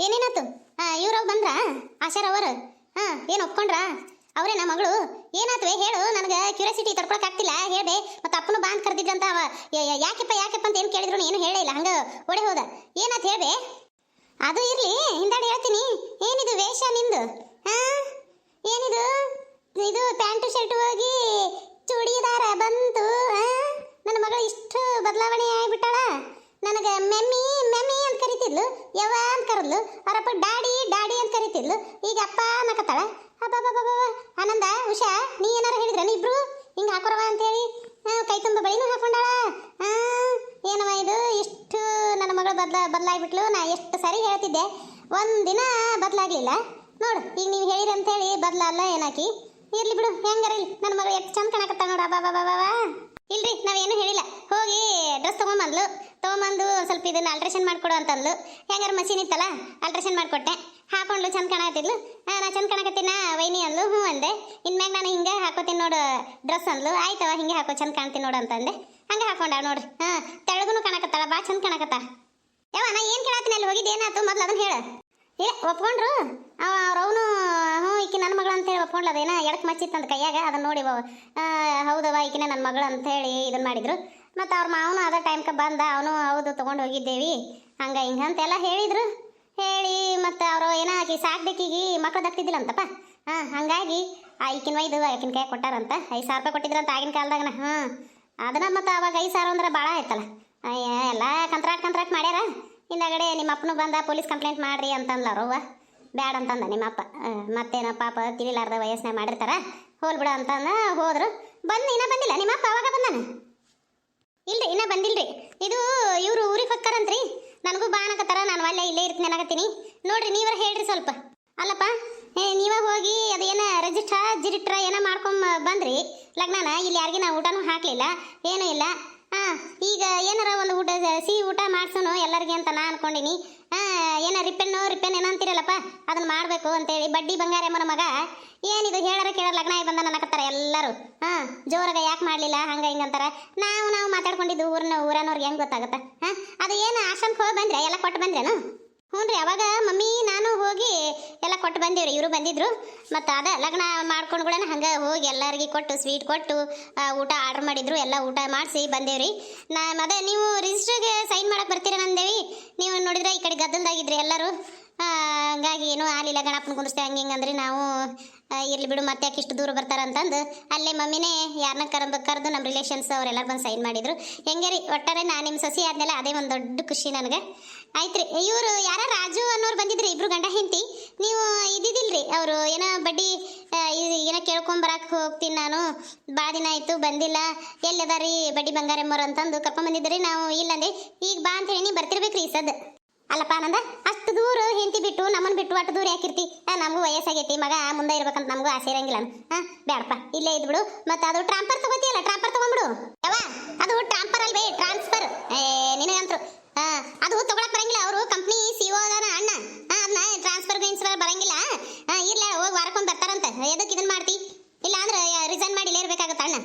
ಏನೇನಾತು ಇವ್ರವ್ ಬಂದ್ರ? ಆಶಾರವರು ಹಾ, ಏನು ಒಪ್ಕೊಂಡ್ರ? ನಮ್ಮ ಮಗಳು? ಏನಾತ್ವೆ ಹೇಳು, ನನಗೆ ಕ್ಯೂರಿಯಾಸಿಟಿ ತಡ್ಕೊಳಕ್ ಆಗ್ತಿಲ್ಲ, ಹೇಳ್ದೆ. ಮತ್ತೆ ಅಪ್ಪನು ಬಾಂದ್ ಕರೆದಿದ್ದಂತ ಅವ. ಯಾಕೆಪ್ಪ ಯಾಕೆಪ್ಪ ಅಂತ ಏನು ಕೇಳಿದ್ರು ಏನು ಹೇಳಿಲ್ಲ ಹಂಗ ಓಡಿ ಹೋದ. ಏನಾತ್ ಹೇಳ್ದೆ? ಅದು ಇರ್ಲಿ, ಹಿಂದಾಡಿ ಹೇಳ್ತೀನಿ. ಏನಿದು ವೇಷ ನಿಂದು? ಹಾ ಏನಿದು ಇದು ಪ್ಯಾಂಟು ಶರ್ಟ್ ಹೋಗಿ ಚೂಡಿದಾರ ಬಂತು ಆ? ನನ್ನ ಮಗಳು ಇಷ್ಟು ಬದಲಾವಣೆ ಆಗಿಬಿಟ್ಟಾಳ ನನಗೆ ಮೆಮ್ಮಿ ಮೆಮ್ಮಿ ಅಂತ ಕರಿತಿದ್ಲು ಯವ ಅಂತ ಕರೆದ್ಲು ಡ್ಯಾಡಿ ಡಾಡಿ ಅಂತ ಕರಿತಿದ್ಲು. ಈಗ ಅಪ್ಪ ಅನ್ನಕತ್ತಾಳ. ಆನಂದ, ಉಷಾ, ನೀ ಏನಾರ ಹೇಳಿದ್ರ ಇಬ್ರು? ಹಿಂಗೆ ಹಾಕೋರವ ಅಂತೇಳಿ. ಕೈ ತುಂಬ ಬಳಿನೂ ಹಾಕೊಂಡಾಳ. ಏನವ ಇದು? ಇಷ್ಟು ನನ್ನ ಮಗಳು ಬದಲ, ಬದಲಾಗ್ಬಿಟ್ಲು. ನಾ ಎಷ್ಟು ಸರಿ ಹೇಳ್ತಿದ್ದೆ. ಒಂದಿನ ಬದಲಾಗ್ಲಿಲ್ಲ. ನೋಡು, ಈಗ ನೀವು ಹೇಳಿರಿ ಅಂತೇಳಿ ಬದಲಲ್ಲ ಏನಾಕಿ? ಇರ್ಲಿ ಬಿಡು, ಹೆಂಗಾರ ಇಲ್ಲಿ ನನ್ನ ಮಗಳು ಎಷ್ಟು ಚಂದ ಕಾಣಕತ್ತಾಳ ನೋಡು. ಅಬ್ಬಾ ಬಾಬಾ ಬಾಬಾ ಇಲ್ರಿ, ನಾವೇನು ಹೇಳಿಲ್ಲ. ಹೋಗಿ ಡ್ರೆಸ್ ತೊಗೊಂಬಂದ್ಲು ತೊಗೊಂಬಂದು ಸ್ವಲ್ಪ ಇದನ್ನ ಅಲ್ಟ್ರೇಷನ್ ಮಾಡ್ಕೊಡು ಅಂತಂದ್ಲು. ಹೆಂಗಾರ ಮಷೀನ್ ಇತ್ತಲ್ಲ ಅಲ್ಟ್ರೇಷನ್ ಮಾಡಿಕೊಟ್ಟೆ. ಹಾಕೊಂಡ್ಲು ಚಂದ ಕಾಣಕತ್ತಿದ್ಲು. ನಾ ಚಂದ ಕಾಣಕತ್ತಿನ ವೈನಿ ಅಂದ್ಲು ಹ್ಞೂ ಅಂದೆ. ಇನ್ಮ್ಯಾಗ ನಾನು ಹಿಂಗೆ ಹಾಕೋತೀನಿ ನೋಡು ಡ್ರೆಸ್ ಅಂದ್ಲು. ಆಯ್ತವ ಹಿಂಗೆ ಹಾಕೋ ಚಂದ ಕಾಣ್ತೀನಿ ನೋಡು ಅಂತಂದೆ. ಹಂಗೆ ಹಾಕೊಂಡ ನೋಡ್ರಿ ಹಾಂ ತೆಳಗೂ ಕಾಣಕತ್ತಲ್ಲ ಬಾ ಚಂದ ಕಾಣಕತ್ತ ಯಾವ ನಾ ಏನು ಕೇಳತ್ತೀನಿ ಅಲ್ಲಿ ಹೋಗಿದ್ದು ಏನಾಯ್ತು ಮೊದಲು ಅದನ್ನ ಹೇಳು. ಏ ಒಪ್ಕೊಂಡ್ರು? ಅವನು ಹ್ಞೂ ಈಕಿ ನನ್ನ ಮಗಳು ಅಂತೇಳಿ ಒಪ್ಕೊಂಡ್ಲ ಅದೇನ? ಎಡಕ್ ಮಚ್ಚಿತ್ತಂತ ಕೈಯಾಗ ಅದನ್ನ ನೋಡಿ ಅವ, ಹೌದವ ಈಕಿನ ನನ್ನ ಮಗಳು ಅಂತ ಹೇಳಿ ಇದನ್ನ ಮಾಡಿದ್ರು. ಮತ್ತು ಅವ್ರ ಮಾವನು ಅದ ಟೈಮ್ಗೆ ಬಂದ ಅವನು ಹೌದು ತೊಗೊಂಡು ಹೋಗಿದ್ದೇವಿ. ಹಂಗ ಹಿಂಗೆ ಅಂತೆಲ್ಲ ಹೇಳಿದ್ರು. ಹೇಳಿ ಮತ್ತು ಅವರು ಏನೋ ಆಕಿ ಸಾಕ್ಬೇಕೀಗಿ ಮಕ್ಳು ದಕ್ತಿದ್ದಿಲ್ಲಂತಪ್ಪ? ಹಾಂ ಹಂಗಾಗಿ ಐಕಿನ ಆಕಿನ ಕೈ ಕೊಟ್ಟಾರಂತ. ಐದು ಸಾವಿರ ರೂಪಾಯಿ ಕೊಟ್ಟಿದ್ರಂತ ಆಗಿನ ಕಾಲದಾಗನ. ಹಾಂ ಅದನ್ನ ಮತ್ತು ಅವಾಗ ಐದು ಸಾವಿರ ಅಂದ್ರೆ ಭಾಳ ಆಯ್ತಲ್ಲ. ಎಲ್ಲ ಕಂತ್ರಾಟ್ ಕಂತ್ರಾಟ್ ಮಾಡ್ಯಾರ. ಹಿಂದಾಗಡೆ ನಿಮ್ಮ ಅಪ್ಪನು ಬಂದ ಪೊಲೀಸ್ ಕಂಪ್ಲೇಂಟ್ ಮಾಡ್ರಿ ಅಂತಂದ್ಲ ಅವ್ರವ್ವ ಬ್ಯಾಡ ಅಂತಂದ ನಿಮ್ಮ ಆ, ಮತ್ತೇನ ಪಾಪ ತಿಳಿಲಾರ್ದ ವಯಸ್ಸನ್ನ ಮಾಡಿರ್ತಾರ ಹೋಲ್ ಬಿಡ ಅಂತಂದ ಹೋದ್ರು. ಬಂದು ಇನ್ನೂ ಬಂದಿಲ್ಲ. ನಿಮ್ಮ ಅಪ್ಪ ಅವಾಗ ಬಂದಾನ? ಇಲ್ರಿ, ಇನ್ನ ಬಂದಿಲ್ರಿ. ಇದು ಇವರು ಊರಿಗೆ ಹೊಕ್ಕಾರಂತ್ರಿ. ನನಗೂ ಬಾ ನಾನು ಅಲ್ಲೇ ಇಲ್ಲೇ ಇರ್ತೀನಿ ಅನ್ನಕತ್ತೀನಿ. ನೋಡ್ರಿ ನೀವರ ಹೇಳ್ರಿ ಸ್ವಲ್ಪ. ಅಲ್ಲಪ್ಪ ನೀವ ಹೋಗಿ ಅದೇನ ರಿಜಿಸ್ಟ್ರ ಜಿರಿಟ್ರ ಏನೋ ಮಾಡ್ಕೊಂಡ್ ಬಂದ್ರಿ. ಲಗ್ನನ, ಇಲ್ಲಿ ಯಾರಿಗೆ ನಾವು ಊಟನೂ ಹಾಕ್ಲಿಲ್ಲ, ಏನೂ ಇಲ್ಲ. ಹಾ, ಈಗ ಏನಾರ ಒಂದು ಊಟ ಸಿಹಿ ಊಟ ಮಾಡ್ಸೋನು ಎಲ್ಲರಿಗೆ ಅಂತ ನಾ ಅನ್ಕೊಂಡಿನಿ. ಏನ ರಿಪೆನ್ನು, ರಿಪೆನ್ ಏನೋ ಅಂತೀರಲ್ಲಪ್ಪ ಅದನ್ನ ಮಾಡಬೇಕು ಅಂತೇಳಿ. ಬಡ್ಡಿ ಬಂಗಾರಮ್ಮನ ಮಗ, ಏನಿದು ಹೇಳರ ಕೇಳರ ಲಗ್ನ ಆಗಿ ಬಂದ ನನಕತ್ತಾರ ಎಲ್ಲರೂ. ಹಾ, ಜೋರಾಗ ಯಾಕೆ ಮಾಡಲಿಲ್ಲ, ಹಂಗ ಹಿಂಗೆ ಅಂತಾರೆ. ನಾವು ನಾವು ಮಾತಾಡ್ಕೊಂಡಿದ್ದು ಊರಿನ, ಊರನವ್ರಿಗೆ ಹೆಂಗೆ ಗೊತ್ತಾಗತ್ತ? ಹಾ, ಅದು ಏನು ಆಶ್ರಮಕ್ಕೆ ಹೋಗಿ ಬಂದ್ರೆ, ಎಲ್ಲ ಕೊಟ್ಟು ಬಂದ್ರೇನು? ಹ್ಞೂ ರೀ ಅವಾಗ ಮಮ್ಮಿ, ನಾನು ಹೋಗಿ ಎಲ್ಲ ಕೊಟ್ಟು ಬಂದೇವ್ರಿ, ಇವರು ಬಂದಿದ್ರು. ಮತ್ತು ಅದ ಲಗ್ನ ಮಾಡ್ಕೊಂಡು ಕೂಡ ಹಂಗೆ ಹೋಗಿ ಎಲ್ಲರಿಗೆ ಕೊಟ್ಟು ಸ್ವೀಟ್ ಕೊಟ್ಟು ಊಟ ಆರ್ಡ್ರ್ ಮಾಡಿದ್ರು, ಎಲ್ಲ ಊಟ ಮಾಡಿಸಿ ಬಂದೇವ್ರಿ. ನಾ, ಅದೇ ನೀವು ರಿಜಿಸ್ಟ್ರಿಗೆ ಸೈನ್ ಮಾಡಕ್ಕೆ ಬರ್ತೀರ ನಂದೇವಿ? ನೀವು ನೋಡಿದ್ರೆ ಈ ಕಡೆ ಗದ್ದಲ್ದಾಗಿದ್ರಿ ಎಲ್ಲರೂ. ಹಂಗಾಗಿ ಏನೂ ಆಗಲಿಲ್ಲ ಗಣಪನ ಕುಂದಿಸ್ತೆ ಹಂಗೆ ಹಿಂಗೆ ಅಂದ್ರಿ ನಾವು. ಇರಲಿ ಬಿಡು, ಮತ್ತೆ ಯಾಕೆ ಇಷ್ಟು ದೂರ ಬರ್ತಾರ ಅಂತಂದು. ಅಲ್ಲೇ ಮಮ್ಮಿನೇ ಯಾರನ್ನ ಕರ ಕರೆದು ನಮ್ಮ ರಿಲೇಷನ್ಸ್ ಅವರೆಲ್ಲರೂ ಬಂದು ಸೈನ್ ಮಾಡಿದರು. ಹೆಂಗೆ ರೀ ಒಟ್ಟಾರೆ ನಾನು ನಿಮ್ಮ ಸಸಿ ಆದ್ಮೇಲೆ ಅದೇ ಒಂದು ದೊಡ್ಡ ಖುಷಿ ನನಗೆ. ಆಯ್ತ್ರಿ. ಇವರು ಯಾರ ರಾಜು ಅನ್ನೋರು ಬಂದಿದ್ರಿ, ಇಬ್ರು ಗಂಡ ಹೆಂಡತಿ. ನೀವು ಇದ್ದಿದ್ದಿಲ್ರಿ ಅವರು, ಏನೋ ಬಡ್ಡಿ ಏನೋ ಕೇಳ್ಕೊಂಬರಕ್ಕೆ ಹೋಗ್ತೀನಿ ನಾನು. ಭಾಳ ದಿನ ಆಯಿತು, ಬಂದಿಲ್ಲ. ಎಲ್ಲದಾರಿ ಬಡ್ಡಿ ಬಂಗಾರಮ್ಮರು ಅಂತಂದು ಕರ್ಕೊಂಡ್ ಬಂದಿದ್ರಿ. ನಾವು ಇಲ್ಲಂದೆ, ಈಗ ಬಾ ಅಂತ ಹೇಳಿ ಬರ್ತಿರ್ಬೇಕ್ರಿ ಈ ಸದ್. ಅಲ್ಲಪ್ಪ ಆನಂದ, ಅಷ್ಟು ದೂರ ಹೆಂಡತಿ ಬಿಟ್ಟು ನಮ್ಮನ್ನ ಬಿಟ್ಟು ಅಷ್ಟು ದೂರ ಯಾಕಿರ್ತಿ? ನಮಗೂ ವಯಸ್ಸಾಗೈತಿ, ಮಗ ಮುಂದೆ ಇರ್ಬೇಕಂತ ನಮಗೂ ಆಸೆ ಇರಂಗಿಲ್ಲ ಹಾ ಬೇಡಪ್ಪ ಇಲ್ಲೇ ಇದ್ಬಿಡು. ಮತ್ತೆ ಅದು ಟ್ರಾಂಪರ್ ತಗೋತಿಯಲ್ಲ ಟ್ರಾಂಪರ್ ತಗೊಂಡ್ಬಿಡು ಯಾವ ಅದು ಟ್ರಾಂಪರ್ ಅಲ್ವೇ ಟ್ರಾನ್ಸ್ಫರ್ ಏ ನಿನಗಂತ್ರು ಹಾ ಅದು ತಗೊಳಕ್ ಬರಂಗಿಲ್ಲ ಅವರು ಕಂಪ್ನಿ ಸಿಒ ಅದಾನ ಅಣ್ಣ ಹಾ ಅದನ್ನ ಟ್ರಾನ್ಸ್ಫರ್ ಗಿನ್ಸ್ಫರ್ ಬರಂಗಿಲ್ಲ ಹಾ ಇಲ್ಲ ಹೋಗಿ ವಾರಕ್ಕೊಂದು ಬರ್ತಾರಂತ ಎದಕ್ಕೆ ಇದನ್ನ ಮಾಡ್ತಿ ಇಲ್ಲ ಅಂದ್ರೆ ರಿಸೈನ್ ಮಾಡಿ ಇಲ್ಲೇ ಇರ್ಬೇಕಾಗತ್ತ ಅಣ್ಣ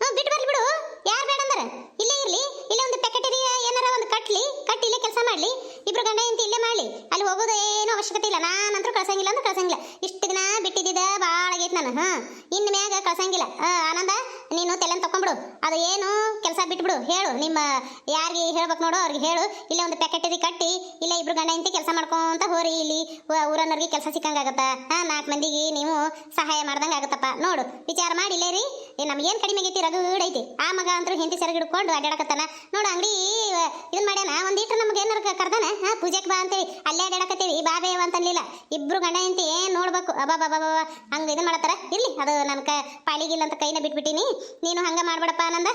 ಹ್ಞೂ ಬಿಟ್ಟು ಬರ್ಲಿ ಬಿಡು ಯಾರು ಬೇಡ ಅಂದಾರ ಇಲ್ಲೇ ಇರ್ಲಿ ಇಲ್ಲೇ ಒಂದು ಪ್ಯಾಕೆಟರಿ ಏನಾರ ಒಂದು ಕಟ್ಲಿ ಕಟ್ಟಿ ಇಲ್ಲೇ ಕೆಲಸ ಮಾಡ್ಲಿ ಇಬ್ರು ಗಂಡ ಹೆಂಡತಿ ಇಲ್ಲೇ ಮಾಡ್ಲಿ ಅಲ್ಲಿ ಹೋಗೋದು ಏನೂ ಅವಶ್ಯಕತೆ ಇಲ್ಲ. ನಾನಂತರೂ ಕಳ್ಸಂಗಿಲ್ಲ ಅಂದ್ರೆ ಕಳ್ಸಂಗಿಲ್ಲ. ಇಷ್ಟು ದಿನ ಬಿಟ್ಟಿದ್ದ ಭಾಳ ಆಗೈತೆ ನಾನು. ಹಾಂ ಇನ್ನು ಮ್ಯಾಗ ಕಳ್ಸಂಗಿಲ್ಲ. ಆನಂದ, ನೀನು ತಲೆನ ತಕೊಂಬಿಡು. ಅದು ಏನು ಕೆಲಸ ಬಿಡು, ಹೇಳು. ನಿಮ್ಮ ಯಾರಿಗೆ ಹೇಳ್ಬೇಕು ನೋಡು, ಅವ್ರಿಗೆ ಹೇಳು. ಇಲ್ಲೇ ಒಂದು ಪ್ಯಾಕೆಟರಿ ಕಟ್ಟಿ, ಇಲ್ಲೇ ಇಬ್ರು ಗಂಡ ಹೆಂಡತಿ ಕೆಲಸ ಮಾಡ್ಕೊಂತ ಹೋರಿ ಇಲ್ಲಿ. ಊ- ಊರನ್ನವ್ರಿಗೆ ಕೆಲಸ ಸಿಕ್ಕಂಗಾಗತ್ತ ಹಾಂ, ನಾಲ್ಕು ಮಂದಿಗೆ ನೀವು ಸಹಾಯ ಮಾಡ್ದಂಗೆ ಆಗುತ್ತಪ್ಪ. ನೋಡು, ವಿಚಾರ ಮಾಡಿ ಇಲ್ಲೇ ರೀ. ನಮ್ಗೇನು ಕಡಿಮೆ ಆಗೈತಿ? ಐತಿ. ಆ ಮಗ ಅಂತೂ ಹಿಂದಿ ಸೆರಗ್ ಹಿಡ್ಕೊಂಡು ಅಡ್ಡಾಡಕತ್ತಾನ ನೋಡು, ಅಂಗಡಿ ಇದನ್ನ ಮಾಡ್ಯಾನ? ಒಂದಿಷ್ಟು ನಮ್ಗೆ ಏನಾರ ಕರ್ದಾನ? ಹಾಂ ಪೂಜೆಗೆ ಬಾ ಅಂತೇಳಿ. ಅಲ್ಲೇ ಅಡ್ಡಾಡಕತ್ತೀವಿ ಬಾ ಬೇವ ಅಂತ ಅನ್ಲಿಲ್ಲ ಇಬ್ರು ಗಂಡ ಹೆಂಡತಿ ಏನು ನೋಡ್ಬೇಕು? ಅಬ್ಬಾ ಬಾಬಾ ಬಾಬಾ ಹಂಗೆ ಇದನ್ನ ಮಾಡತ್ತಾರ? ಇರ್ಲಿ, ಅದು ನನ್ನ ಕ ಪಾಳಿಗಿಲ್ಲ ಅಂತ ಕೈನ ಬಿಟ್ಬಿಟ್ಟಿನಿ. ನೀನು ಹಂಗೆ ಮಾಡ್ಬೇಡಪ್ಪ ನಂದ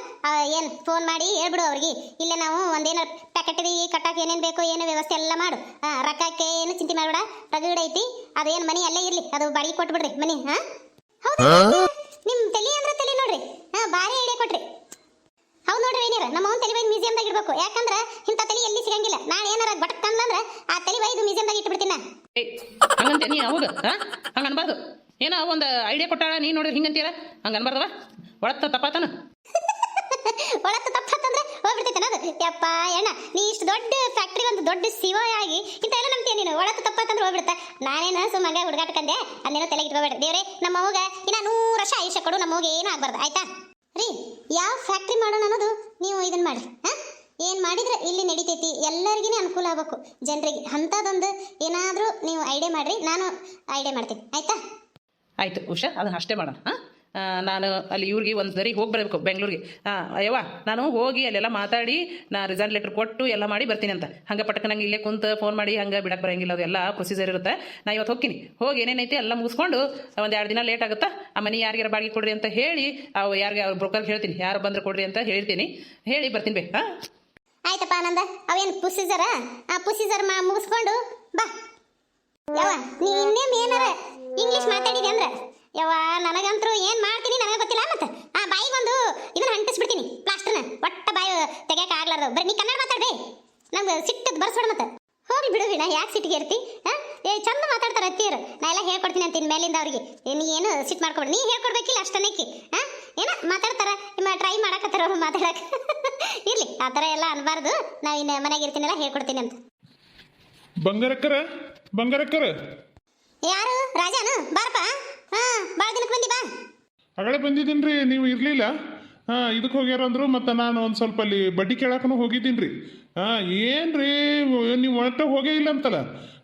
ಏನು ಫೋನ್ ಮಾಡಿ ಹೇಳ್ಬಿಡು ಅವ್ರಿಗೆ. ಇಲ್ಲ ನಾವು ಒಂದೇನು ಪ್ಯಾಕೆಟರಿ ಕಟ್ಟಾಕ ಏನೇನು ಬೇಕೋ ಏನು ವ್ಯವಸ್ಥೆ ಎಲ್ಲ ಮಾಡು. ಆ, ರೊಕ್ಕಕ್ಕೆ ಏನು ಚಿಂತೆ ಮಾಡಬೇಡ. ರಗಡ ಐತಿ ಅದೇನು ಮನಿ ಅಲ್ಲೇ ಇರ್ಲಿ. ಅದು ಬಾಡಿಗೆ ಕೊಟ್ಬಿಡ್ರಿ ಮನಿ ಹಾಂ? ಹೌದು ನಿಮ್ ತಲಿ ಅಂದ್ರೆ ತಲಿ ನೋಡ್ರಿ. ಹಾ ಭಾರಿ ಐಡಿಯಾ ಕೊಟ್ರಿ. ಹೌದು ನೋಡ್ರಿ ಏನಿರ ನಮ್ಮ ಅವ್ನ ತಲೆ ಬೈದು ಮ್ಯೂಸಿಯಮ್ದಾಗ ಇಡ್ಬೇಕು. ಯಾಕಂದ್ರೆ ಇಂಥ ತಲೆ ಎಲ್ಲಿ ಸಿಗಂಗಿಲ್ಲ. ನಾನು ಏನಾರ ಬಟಕ್ ಅಂದ್ರ ಆ ತಲೆ ಬೈದು ಮ್ಯೂಸಿಯಮ್ದಾಗ ಇಟ್ಬಿಡ್ತೀನಿ ಹಂಗಂತ ನೀ ಹೌದು ಹಾ? ಹಂಗೆ ಅನ್ಬಾರ್ದು. ಏನೋ ಒಂದು ಐಡಿಯಾ ಕೊಟ್ಟಾಳ ನೀ ನೋಡಿದ್ರೆ ಹಿಂಗಂತೀರ ಹಂಗೆ ಅನ್ಬಾರ್ದವ? ಒಳತ್ತ ತಪ್ಪಾತನ? ಒಳತ್ತು ತಪ್ಪತ್ತಂದ್ರೆ ಅನ್ನೋದು. ಯಪ್ಪ ಎಣ್ಣ ನೀ ಇಷ್ಟು ದೊಡ್ಡ ಫ್ಯಾಕ್ಟ್ರಿ ಒಂದು ದೊಡ್ಡ ಸಿಒ ಆಗಿ ಇಂಥ ಎಲ್ಲ ನಂಬ್ತೀಯ ನೀನು ಒಳತ್ತು ತಪ್ಪ ಹೋಗ್ಬಿಡುತ್ತೆ. ನಾನೇನು ಸುಮ್ಮನೆ ಹುಡುಗಾಟ್ಕಂದೆ ಅಲ್ಲೇನೋ ತಲೆಗೆ ಇಟ್ಕೋಬೇಡ ದೇವ್ರೆ, ನಮ್ಮ ಅವಾಗ ಇನ್ನ ನೂರು ವರ್ಷ ಆಯುಷ್ಯ ಕೊಡು, ನಮ್ಮ ಅವ್ಗೆ ಏನೂ ಆಗ್ಬಾರ್ದು. ಆಯ್ತಾ? ರೀ, ಯಾವ ಫ್ಯಾಕ್ಟ್ರಿ ಮಾಡೋಣ ಅನ್ನೋದು ನೀವು ಇದನ್ನ ಮಾಡಿ ಹಾ? ಏನು ಮಾಡಿದ್ರೆ ಇಲ್ಲಿ ನಡಿತೈತಿ? ಎಲ್ಲರಿಗೂ ಅನುಕೂಲ ಆಗ್ಬೇಕು. ಜನರಿಗೆ ಅಂಥದ್ದೊಂದು ಏನಾದರೂ ನೀವು ಐಡಿಯಾ ಮಾಡ್ರಿ. ನಾನು ಐಡಿಯಾ ಮಾಡ್ತೀನಿ. ಆಯ್ತಾ? ಆಯ್ತು, ಉಷಾ, ಅದನ್ನ ಅಷ್ಟೇ ಮಾಡೋಣ, ಹಾಂ? ನಾನು ಅಲ್ಲಿ ಇವ್ರಿಗೆ ಒಂದು ಸರಿ ಹೋಗಿ ಬರಬೇಕು, ಬೆಂಗಳೂರಿಗೆ. ಹಾಂ ಅಯ್ಯವ್ವ, ನಾನು ಹೋಗಿ ಅಲ್ಲೆಲ್ಲ ಮಾತಾಡಿ, ನಾ ರಿಸಲ್ಟ್ ಲೆಟ್ರ್ ಕೊಟ್ಟು ಎಲ್ಲ ಮಾಡಿ ಬರ್ತೀನಿ ಅಂತ. ಹಂಗೆ ಪಟಕ ನಂಗೆ ಇಲ್ಲೇ ಕುಂತು ಫೋನ್ ಮಾಡಿ ಹಂಗೆ ಬಿಡಕ್ಕೆ ಬರಂಗಿಲ್ಲ ಅದೆಲ್ಲ ಪ್ರೊಸೀಜರ್ ಇರುತ್ತೆ. ನಾ ಇವತ್ತು ಹೋಗ್ತೀನಿ. ಹೋಗಿ ಏನೇನೈತಿ ಎಲ್ಲ ಮುಗಿಸ್ಕೊಂಡು ಒಂದು ಎರಡು ದಿನ ಲೇಟ್ ಆಗುತ್ತಾ, ಆ ಮನೆ ಯಾರಿಗಾರ ಬಾಡಿಗೆ ಕೊಡ್ರಿ ಅಂತ ಹೇಳಿ ಅವು ಯಾರಿಗೆ ಅವ್ರ ಬ್ರೋಕರ್ ಹೇಳ್ತೀನಿ. ಯಾರು ಬಂದ್ರೆ ಕೊಡ್ರಿ ಅಂತ ಹೇಳ್ತೀನಿ. ಹೇಳಿ ಬರ್ತೀನಿ ಬೇ ಹಾಂ ಆಯ್ತಪ್ಪ ಆನಂದ, ಅವೇನು ಪ್ರೊಸೀಜರ್ ಆ? ಪ್ರೊಸೀಜರ್ ಮಾ ಮುಗಿಸ್ಕೊಂಡು ಬಾ. ಯಾವ ನೀ ಇನ್ನೇನು ಏನಾರ ಇಂಗ್ಲಿಷ್ ಮಾತಾಡಿದೆ ಅಂದ್ರೆ? ಯವ್ವ ನನಗಂತರೂ ಏನ್ ಮಾಡ್ತೀನಿ ನನಗೆ ಗೊತ್ತಿಲ್ಲ ಮತ್ತೆ? ಆ ಬಾಯಿಗೆ ಒಂದು ಇದನ್ನ ಅಂಟಿಸ್ಬಿಡ್ತೀನಿ ಪ್ಲಾಸ್ಟರ್ನ ಒಟ್ಟ ಬಾಯಿ ತೆಗಿಯಕ್ಕೆ ಆಗ್ಲಾರ್ದು. ಬರೀ ನೀ ಕನ್ನಡ ಮಾತಾಡ್ರಿ ನಮ್ಗೆ ಸಿಟ್ಟದ್ ಬರ್ಸ್ಬಿಡ ಮತ್ತೆ. ಹೋಗ್ಲಿ ಬಿಡು ವಿನ ಯಾಕೆ ಸಿಟ್ಟಿಗೆ ಇರ್ತಿ ಹಾ ಏ ಚಂದ ಮಾತಾಡ್ತಾರೆ ಅತ್ತಿಯರು. ನಾ ಎಲ್ಲ ಹೇಳ್ಕೊಡ್ತೀನಿ ಅಂತ ಮೇಲಿಂದ ಅವ್ರಿಗೆ. ನೀ ಏನು ಸಿಟ್ ಮಾಡ್ಕೊಬೇಡಿ. ನೀ ಹೇಳ್ಕೊಡ್ಬೇಕಿಲ್ಲ ಅಷ್ಟನೇಕಿ ಹಾ ಏನ ಮಾತಾಡ್ತಾರ? ನಿಮ್ಮ ಟ್ರೈ ಮಾಡಕತ್ತಾರ ಅವ್ರು ಮಾತಾಡಕ್ಕೆ ಇರ್ಲಿ ಆ ಥರ ಎಲ್ಲ ಅನ್ಬಾರ್ದು. ನಾವು ಇನ್ನು ಮನೆಗೆ ಇರ್ತೀನಲ್ಲ ಹೇಳ್ಕೊಡ್ತೀನಿ ಅಂತ. ಬಂಗಾರಕ್ಕರ ಬಂಗಾರಕ್ಕರ. ಯಾರು? ರಾಜಾನು? ಬಾರಪ್ಪ? ಹಾ ಭಾಳ ದಿನಕ್ಕೆ ಬಂದಿ ಬಾ. ಅಗಳೆ ಬಂದಿದ್ದೀನಿ ರೀ ನೀವು ಇರಲಿಲ್ಲ? ಹಾಂ, ಇದಕ್ಕೆ ಹೋಗ್ಯಾರ ಅಂದರು, ಮತ್ತು ನಾನು ಒಂದು ಸ್ವಲ್ಪ ಅಲ್ಲಿ ಬಡ್ಡಿ ಕೇಳಕ್ಕೂ ಹೋಗಿದ್ದೀನಿ ರೀ ಹಾಂ ಏನು ರೀ ನೀವು ಒಟ್ಟು ಹೋಗೇ ಇಲ್ಲ ಅಂತಲ್ಲ.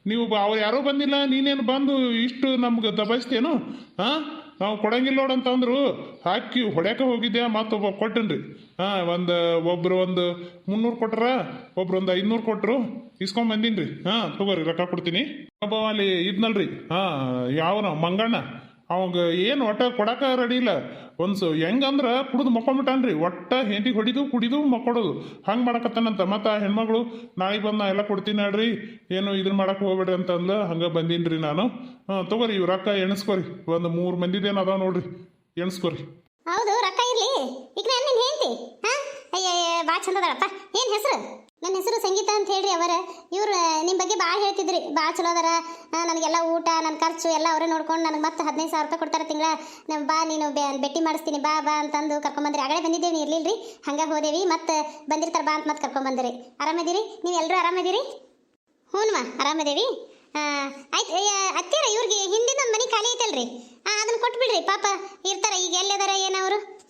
ನೀವು ಅವ್ರು ಯಾರೋ ಬಂದಿಲ್ಲ, ನೀನೇನು ಬಂದು ಇಷ್ಟು ನಮ್ಗೆ ದಬಾಯಿಸ್ತೇನು ಹಾಂ, ನಾವು ಕೊಡಂಗಿಲ್ಲ ನೋಡು ಅಂದ್ರು. ಹಾಕಿ ಹೊಡ್ಯಾಕೆ ಹೋಗಿದ್ದೆ ಮತ್ತೊಬ್ಬ ಕೊಟ್ಟನ್ರಿ. ಹಾಂ, ಒಂದು ಒಬ್ಬರು ಒಂದು ಮುನ್ನೂರು ಕೊಟ್ರ, ಒಬ್ರು ಒಂದು ಐದುನೂರು ಕೊಟ್ಟರು ಇಸ್ಕೊಂಡ್ ಬಂದೀನಿ ರೀ ಹಾಂ, ತಗೋರಿ, ರೊಕ್ಕ ಕೊಡ್ತೀನಿ. ಒಬ್ಬ ಅಲ್ಲಿ ಇದ್ನಲ್ರಿ. ಹಾಂ, ಯಾವನ, ಮಂಗಣ್ಣ. ಅವಂಗ ಏನು ಒಟ್ಟ ಕೊಡಕ ರೆಡಿ ಇಲ್ಲ. ಒಂದು ಹೆಂಗಂದ್ರ ಕುಡಿದು ಮಕ್ಕೊಂಬಿಟ್ಟಾನ್ರಿ. ಒಟ್ಟ ಹೆಂಡಿ ಹೊಡಿದು, ಕುಡಿದು, ಮಕ್ಕೊಡೋದು. ಹಂಗೆ ಮಾಡಕತ್ತಾನಂತ. ಮತ್ತು ಆ ಹೆಣ್ಮಗಳು ನಾಳೆ ಬಂದು ನಾ ಎಲ್ಲ ಕೊಡ್ತೀನಿ ನೋಡ್ರಿ ಏನು ಇದನ್ನ ಮಾಡಕ್ಕೆ ಹೋಗ್ಬೇಡ್ರಿ ಅಂತಂದು ಹಂಗೆ ಬಂದೀನಿ ನಾನು. ತಗೋರಿ ಇವ್ ರೊಕ್ಕ ಎಣಿಸ್ಕೊರಿ. ಒಂದು ಮೂರು ಮಂದಿದೇನು ಅದಾವ ನೋಡ್ರಿ. ಎಣಿಸ್ಕೊರಿ. ಹೌದು ರೊಕ್ಕ ಇರ್ಲಿ. ಈಗ ನಾನು ಹಾ? ಅಯ್ಯ ಭಾಳ ಚಂದ ಅದಾಳಪ್ಪ ಏನು ಹೆಸರು? ನನ್ನ ಹೆಸರು ಸಂಗೀತ ಅಂತ ಹೇಳ್ರಿ ಅವರ. ಇವರು ನಿಮ್ಮ ಬಗ್ಗೆ ಭಾಳ ಹೇಳ್ತಿದ್ರಿ. ಭಾಳ ಚಲೋ ಅದಾರ. ನನಗೆಲ್ಲ ಊಟ ನನ್ನ ಖರ್ಚು ಎಲ್ಲ ಅವರೇ ನೋಡ್ಕೊಂಡು ನನಗೆ ಮತ್ತೆ ಹದಿನೈದು ಸಾವಿರ ರೂಪಾಯಿ ಕೊಡ್ತಾರೆ ತಿಂಗಳ. ನಮ್ಮ ಬಾ, ನೀನು ಬೆ- ಭೇಟಿ ಮಾಡಿಸ್ತೀನಿ. ಬಾ ಬಾ ಅಂತಂದು ಕರ್ಕೊಂಬಂದ್ರಿ ಆಗಲೇ ಬಂದಿದ್ದೇವೆ ನೀವು ಇರ್ಲಿಲ್ರಿ. ಹಂಗೆ ಹೋದೇವಿ. ಮತ್ತೆ ಬಂದಿರ್ತಾರೆ ಬಾ ಅಂತ ಮತ್ತೆ ಕರ್ಕೊಂಬಂದಿರಿ ಆರಾಮದಿರಿ ನೀವು ಎಲ್ಲರೂ ಆರಾಮದಿರಿ ಹ್ಞೂನ್ಮ ಆರಾಮದೇವಿ ಆಯ್ತು ಅತ್ತಿರ ಇವ್ರಿಗೆ ಹಿಂದಿನ ಮನೆ ಖಾಲಿ ಐತಲ್ರಿ. ಅದನ್ನ ಕೊಟ್ಬಿಡ್ರಿ. ಪಾಪ, ಇರ್ತಾರೆ. ಈಗ ಎಲ್ಲಿದಾರ ಏನವರು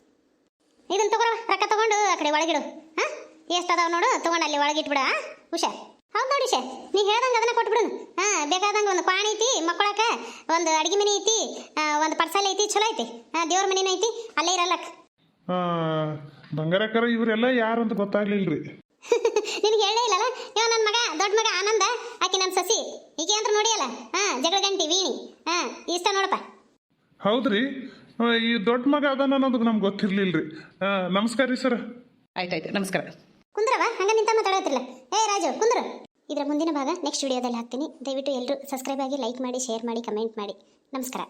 ಇದನ್ನ ತಗೋರ ರೊಕ್ಕ ತಗೊಂಡು ಆ ಕಡೆ ಒಳಗಿಡು. ಹಾ? ಎಷ್ಟು ಅದಾವ ನೋಡು ತಗೊಂಡು ಅಲ್ಲಿ ಒಳಗಿಟ್ಬಿಡ? ಉಷಾ. ಹೌದು ನೋಡಿ ಉಷಾ ನೀ ಹೇಳ್ದಂಗೆ ಅದನ್ನ ಕೊಟ್ಬಿಡು. ಹಾ ಬೇಕಾದಂಗೆ ಒಂದು ಪಾಣಿ ಐತಿ ಮಕ್ಕಳಕ ಒಂದು ಅಡಿಗೆ ಮನೆ ಐತಿ ಒಂದು ಪರ್ಸಲ್ ಐತಿ ಚಲೋ ಐತಿ. ಹಾ ದೇವ್ರ ಮನೇನ ಐತಿ ಅಲ್ಲೇ ಇರಲ್ಲ ಬಂಗಾರಕ್ಕರ ಇವರೆಲ್ಲ ಯಾರು ಅಂತ ಗೊತ್ತಾಗ್ಲಿಲ್ರಿ. ನಿನಗೆ ಹೇಳೇ ಇಲ್ಲಲ್ಲ? ಇವ ನನ್ನ ಮಗ ದೊಡ್ಡ ಮಗ ಆನಂದ ಆಕೆ ನನ್ನ ಸಸಿ. ಈಕೆ ಅಂತ ನೋಡಿಯಲ್ಲ? ಹಾ ಜಗಳ ಗಂಟಿ ವೀಣಿ. ಹಾ ಇಷ್ಟ ನೋಡಪ್ಪ. ಹೌದ್ರಿ. ಈ ದೊಡ್ಡ ಮಗ ಅದಾನ ಅನ್ನೋದು ನಮ್ಗೆ ಗೊತ್ತಿರ್ಲಿಲ್ಲ ರೀ ನಮಸ್ಕಾರ ರೀ ಸರ್. ಆಯ್ತಾಯ್ತು ನಮಸ್ಕಾರ. ಕುಂದ್ರವ ಹಂಗೆ ನಿಂತ ಮಾತಾಡತ್ತಿಲ್ಲ ಏ ರಾಜು ಕುಂದ್ರ. ಇದರ ಮುಂದಿನ ಭಾಗ ನೆಕ್ಸ್ಟ್ ವಿಡಿಯೋದಲ್ಲಿ ಹಾಕ್ತೀನಿ. ದಯವಿಟ್ಟು ಎಲ್ಲರೂ ಸಬ್ಸ್ಕ್ರೈಬ್ ಆಗಿ ಲೈಕ್ ಮಾಡಿ ಶೇರ್ ಮಾಡಿ ಕಮೆಂಟ್ ಮಾಡಿ. ನಮಸ್ಕಾರ.